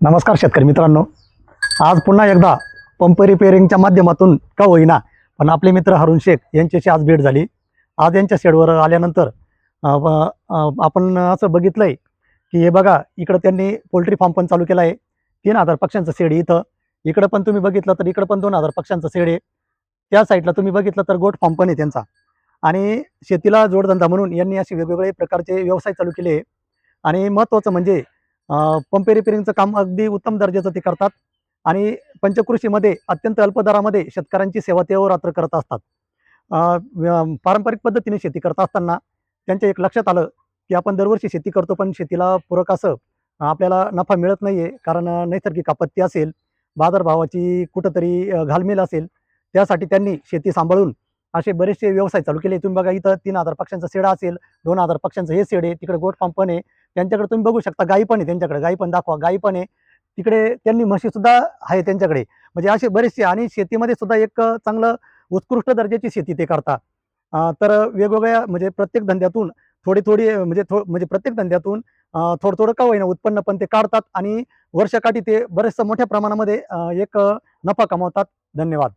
नमस्कार शेतकरी मित्रांनो. आज पुन्हा एकदा पंप रिपेअरिंगच्या माध्यमातून का होईना पण आपले मित्र हरुण शेख यांच्याशी आज भेट झाली. आज यांच्या शेडवर आल्यानंतर आपण असं बघितलं आहे की हे बघा इकडं त्यांनी पोल्ट्री फार्म पण चालू केला आहे. तीन हजार पक्ष्यांचं शेड इथं. इकडं पण तुम्ही बघितलं तर इकडं पण दोन हजार पक्ष्यांचं शेड आहे. त्या साईडला तुम्ही बघितलं तर गोट फार्म पण आहे त्यांचा. आणि शेतीला जोडधंदा म्हणून यांनी असे वेगवेगळे प्रकारचे व्यवसाय चालू केले आणि महत्त्वाचं म्हणजे पंप रिपेरिंगचं काम अगदी उत्तम दर्जाचं ते करतात. आणि पंचकृषीमध्ये अत्यंत अल्प दरामध्ये शेतकऱ्यांची सेवा ते रात्र करत असतात. पारंपरिक पद्धतीने शेती करत असताना त्यांच्या एक लक्षात आलं की आपण दरवर्षी शेती करतो पण शेतीला पूरक असं आपल्याला नफा मिळत नाही आहे कारण नैसर्गिक आपत्ती असेल बाजारभावाची कुठंतरी घालमेल असेल त्यासाठी त्यांनी शेती सांभाळून असे बरेचसे व्यवसाय चालू केले. तुम्ही बघा इथं तीन हजार पक्ष्यांचा शेडा असेल दोन हजार पक्ष्यांचं हे शेड आहे तिकडे गोट फार्म पण आहे त्यांच्याकडे तुम्ही बघू शकता गाई पण आहे त्यांच्याकडे गाई पण दाखवा गाई पण आहे. तिकडे त्यांनी म्हशी सुद्धा आहे त्यांच्याकडे. म्हणजे असे बरेचसे आणि शेतीमध्ये सुद्धा एक चांगलं उत्कृष्ट दर्जाची शेती ते करता. तर वेगवेगळ्या म्हणजे प्रत्येक धंद्यातून थोडी थोडी म्हणजे थो म्हणजे प्रत्येक धंद्यातून थोडं थोडं का होईना उत्पन्न पण ते काढतात आणि वर्षाकाठी ते बरेचसं मोठ्या प्रमाणामध्ये एक नफा कमावतात. धन्यवाद.